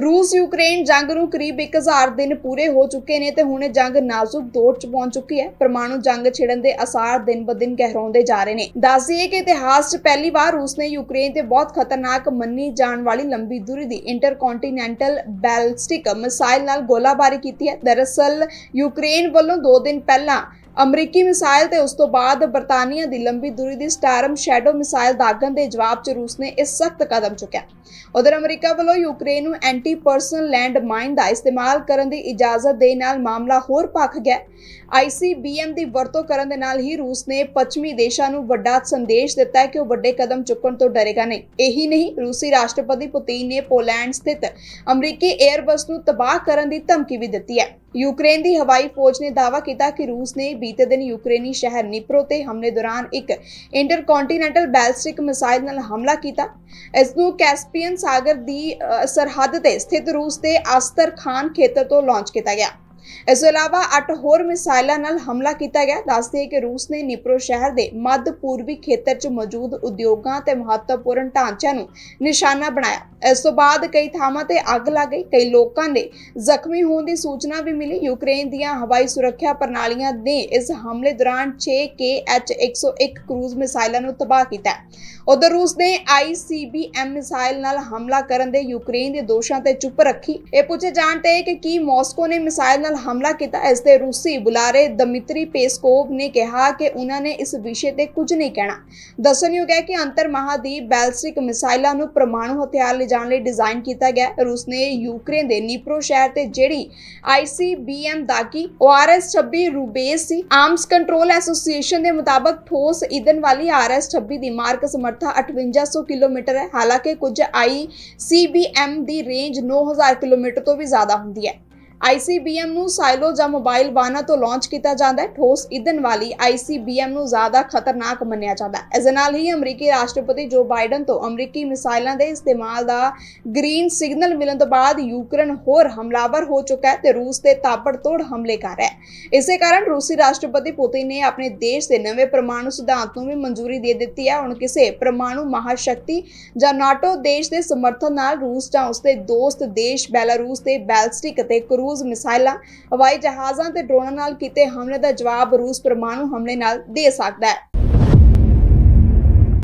ਰੂਸ ਯੂਕਰੇਨ ਜੰਗ ਨੂੰ ਕਰੀਬ 1000 ਦਿਨ ਪੂਰੇ ਹੋ ਚੁੱਕੇ ਨੇ ਤੇ ਹੁਣ ਜੰਗ ਨਾਜ਼ੁਕ ਦੌਰ 'ਚ ਪਹੁੰਚ ਚੁੱਕੀ ਹੈ। ਪਰਮਾਣੂ ਜੰਗ ਛਿੜਨ ਦੇ ਅਸਾਰ ਦਿਨ-ਬਦਿਨ ਗਹਿਰਾਉਂਦੇ ਜਾ ਰਹੇ ਨੇ। ਦੱਸ ਦਈਏ ਕਿ ਇਤਿਹਾਸ 'ਚ ਪਹਿਲੀ ਵਾਰ ਰੂਸ ਨੇ ਯੂਕਰੇਨ ਤੇ ਬਹੁਤ ਖਤਰਨਾਕ ਮੰਨੀ ਜਾਣ ਵਾਲੀ ਲੰਬੀ ਦੂਰੀ ਦੀ ਇੰਟਰਕੌਂਟੀਨੈਂਟਲ ਬੈਲਿਸਟਿਕ ਮਿਸਾਈਲ ਨਾਲ ਗੋਲਾਬਾਰੀ ਕੀਤੀ ਹੈ। ਦਰਅਸਲ ਯੂਕਰੇਨ ਵੱਲੋਂ 2 ਦਿਨ ਪਹਿਲਾਂ ਅਮਰੀਕੀ ਮਿਸਾਈਲ ਤੇ ਉਸ ਤੋਂ ਬਾਅਦ ਬਰਤਾਨੀਆ ਦੀ ਲੰਬੀ ਦੂਰੀ ਦੀ ਸਟਾਰਮ ਸ਼ੈਡੋ ਮਿਸਾਈਲ ਦਾਗਣ ਦੇ ਜਵਾਬ 'ਚ ਰੂਸ ਨੇ ਇਹ ਸਖਤ ਕਦਮ ਚੁੱਕਿਆ। ਉਧਰ ਅਮਰੀਕਾ ਵੱਲੋਂ ਯੂਕਰੇਨ ਨੂੰ ਐਂਟੀ ਪਰਸਨਲ ਲੈਂਡ ਮਾਈਨ ਦਾ ਇਸਤੇਮਾਲ ਕਰਨ ਦੀ ਇਜਾਜ਼ਤ ਦੇ ਨਾਲ ਮਾਮਲਾ ਹੋਰ ਭਖ ਗਿਆ। ICBM ਦੀ ਵਰਤੋਂ ਕਰਨ ਦੇ ਨਾਲ ਹੀ ਰੂਸ ਨੇ ਪੱਛਮੀ ਦੇਸ਼ਾਂ ਨੂੰ ਵੱਡਾ ਸੰਦੇਸ਼ ਦਿੱਤਾ ਹੈ ਕਿ ਉਹ ਵੱਡੇ ਕਦਮ ਚੁੱਕਣ ਤੋਂ ਡਰੇਗਾ ਨਹੀਂ। ਇਹੀ ਨਹੀਂ, ਰੂਸੀ ਰਾਸ਼ਟਰਪਤੀ ਪੁਤਿਨ ਨੇ ਪੋਲੈਂਡ ਸਥਿਤ ਅਮਰੀਕੀ 에ਅਰਬਸ ਨੂੰ ਤਬਾਹ ਕਰਨ ਦੀ ਧਮਕੀ ਵੀ ਦਿੱਤੀ ਹੈ। ਯੂਕਰੇਨ ਦੀ ਹਵਾਈ ਫੌਜ ਨੇ ਦਾਅਵਾ ਕੀਤਾ ਕਿ ਰੂਸ ਨੇ ਬੀਤੇ ਦਿਨ ਯੂਕਰੇਨੀ ਸ਼ਹਿਰ ਨਿਪਰੋ ਤੇ ਹਮਲੇ ਦੌਰਾਨ ਇੱਕ ਇੰਟਰਕੌਂਟੀਨੈਂਟਲ ਬੈਲਿਸਟਿਕ ਮਿਸਾਈਲ ਨਾਲ ਹਮਲਾ ਕੀਤਾ। ਇਸ ਨੂੰ ਕੈਸਪੀਅਨ ਸਾਗਰ ਦੀ ਸਰਹੱਦ ਤੇ ਸਥਿਤ ਰੂਸ ਦੇ ਆਸਤਰ ਖਾਨ ਖੇਤਰ ਤੋਂ ਲਾਂਚ ਕੀਤਾ ਗਿਆ। ਇਸ ਤੋਂ ਇਲਾਵਾ 8 ਹੋਰ ਮਿਸਾਈਲਾਂ ਨਾਲ ਹਮਲਾ ਕੀਤਾ ਗਿਆ। ਦੱਸਦੇ ਕਿ ਰੂਸ ਨੇ ਨਿਪਰੋ ਸ਼ਹਿਰ ਦੇ ਮੱਧ ਪੂਰਬੀ ਖੇਤਰ 'ਚ ਮੌਜੂਦ ਉਦਯੋਗਾਂ ਤੇ ਮਹੱਤਵਪੂਰਨ ਢਾਂਚਿਆਂ ਨੂੰ ਨਿਸ਼ਾਨਾ ਬਣਾਇਆ। ਇਸ ਤੋਂ ਬਾਅਦ ਕਈ ਥਾਵਾਂ ਤੇ ਅੱਗ ਲੱਗ ਗਈ। ਕਈ ਲੋਕਾਂ ਦੇ ਜ਼ਖਮੀ ਹੋਣ ਦੀ ਸੂਚਨਾ ਵੀ ਮਿਲੀ। ਯੂਕਰੇਨ ਦੀਆਂ ਹਵਾਈ ਸੁਰੱਖਿਆ ਪ੍ਰਣਾਲੀਆਂ ਨੇ ਇਸ ਹਮਲੇ ਦੌਰਾਨ 6 KH-101 ਕਰੂਜ਼ ਮਿਸਾਈਲਾਂ ਨੂੰ ਤਬਾਹ ਕੀਤਾ ਉਧਰ ਰੂਸ ਨੇ ICBM ਮਿਸਾਈਲ ਨਾਲ ਹਮਲਾ ਕਰਨ ਦੇ ਯੂਕਰੇਨ ਦੇ ਦੋਸ਼ਾਂ ਤੇ ਚੁੱਪ ਰੱਖੀ। ਇਹ ਪੁੱਛੇ ਜਾਣ ਤੇ ਕਿ ਕੀ ਮਾਸਕੋ ਨੇ ਮਿਸਾਈਲ ਨਾਲ ਹਮਲਾ ਕੀਤਾ। ਇਸ ਤੇ ਰੂਸੀ ਬੁਲਾਰੇ ਦਮਿਤਰੀ ਪੇਸਕੋਵ ਨੇ ਕਿਹਾ ਕਿ ਉਹਨਾਂ ਨੇ ਇਸ ਵਿਸ਼ੇ ਤੇ ਕੁਝ ਨਹੀਂ ਕਹਿਣਾ। ਦੱਸਣਯੋਗ ਹੈ ਕਿ ਅੰਤਰ ਮਹਾਦੀਪ ਬੈਲਿਸਟਿਕ ਮਿਸਾਈਲਾਂ ਨੂੰ ਪਰਮਾਣੂ ਹਥਿਆਰ ਲਿਜਾਣ ਲਈ ਡਿਜ਼ਾਈਨ ਕੀਤਾ ਗਿਆ। ਰੂਸ ਨੇ ਯੂਕਰੇਨ ਦੇ ਨੀਪਰੋ ਸ਼ਹਿਰ ਤੇ ਜਿਹੜੀ ICBM ਦਾਗੀ ORS 26 ਰੂਬੇਸ ਸੀ। ਆਰਮਸ ਕੰਟਰੋਲ ਐਸੋਸੀਏਸ਼ਨ ਦੇ ਮੁਤਾਬਕ ਠੋਸ ਈਂਧਨ ਵਾਲੀ RS 26 ਦੀ ਮਾਰਕ ਸਮਰੱਥਾ 5800 ਕਿਲੋਮੀਟਰ ਹੈ। ਹਾਲਾਂਕਿ ਕੁਝ ICBM ਦੀ ਰੇਂਜ 9000 ਕਿਲੋਮੀਟਰ ਤੋਂ ਵੀ ਜ਼ਿਆਦਾ ਹੁੰਦੀ ਹੈ। ICBM ਨੂੰ ਸਾਈਲੋ ਜਾਂ ਮੋਬਾਈਲ ਵਾਹਨਾਂ ਤੋਂ ਲਾਂਚ ਕੀਤਾ ਜਾਂਦਾ ਹੈ। ਠੋਸ ਈਂਧਨ ਵਾਲੀ ICBM ਨੂੰ ਜ਼ਿਆਦਾ ਖਤਰਨਾਕ ਮੰਨਿਆ ਜਾਂਦਾ ਹੈ। ਇਸ ਨਾਲ ਹੀ ਅਮਰੀਕੀ ਰਾਸ਼ਟਰਪਤੀ ਜੋ ਬਾਈਡਨ ਤੋਂ ਅਮਰੀਕੀ ਮਿਸਾਈਲਾਂ ਦੇ ਇਸਤੇਮਾਲ ਦਾ ਗ੍ਰੀਨ ਸਿਗਨਲ ਮਿਲਣ ਤੋਂ ਬਾਅਦ ਯੂਕਰੇਨ ਹੋਰ ਹਮਲਾਵਰ ਹੋ ਚੁੱਕਾ ਹੈ ਤੇ ਰੂਸ ਤੇ ਤਾਬੜਤੋੜ ਹਮਲੇ ਕਰ ਰਿਹਾ ਹੈ। ਇਸੇ ਕਾਰਨ ਰੂਸੀ ਰਾਸ਼ਟਰਪਤੀ ਪੁਤਿਨ ਨੇ ਆਪਣੇ ਦੇਸ਼ ਦੇ ਨਵੇਂ ਪਰਮਾਣੂ ਸਿਧਾਂਤ ਨੂੰ ਵੀ ਮਨਜ਼ੂਰੀ ਦੇ ਦਿੱਤੀ ਹੈ। ਹੁਣ ਕਿਸੇ ਪਰਮਾਣੂ ਮਹਾਸ਼ਕਤੀ ਜਾਂ ਨਾਟੋ ਦੇਸ਼ ਦੇ ਸਮਰਥਨ ਨਾਲ ਰੂਸ ਜਾਂ ਉਸਦੇ ਦੋਸਤ ਦੇਸ਼ ਬੈਲਾਰੂਸ ਤੇ ਬੈਲਸਟਿਕ ਅਤੇ ਕਰੂਜ਼ ਮਿਸਾਈਲਾਂ ਹਵਾਈ ਜਹਾਜ਼ਾਂ ਤੇ ਡਰੋਨਾਂ ਨਾਲ ਕੀਤੇ ਹਮਲੇ ਦਾ ਜਵਾਬ ਰੂਸ ਪਰਮਾਣੂ ਹਮਲੇ ਨਾਲ ਦੇ ਸਕਦਾ ਹੈ।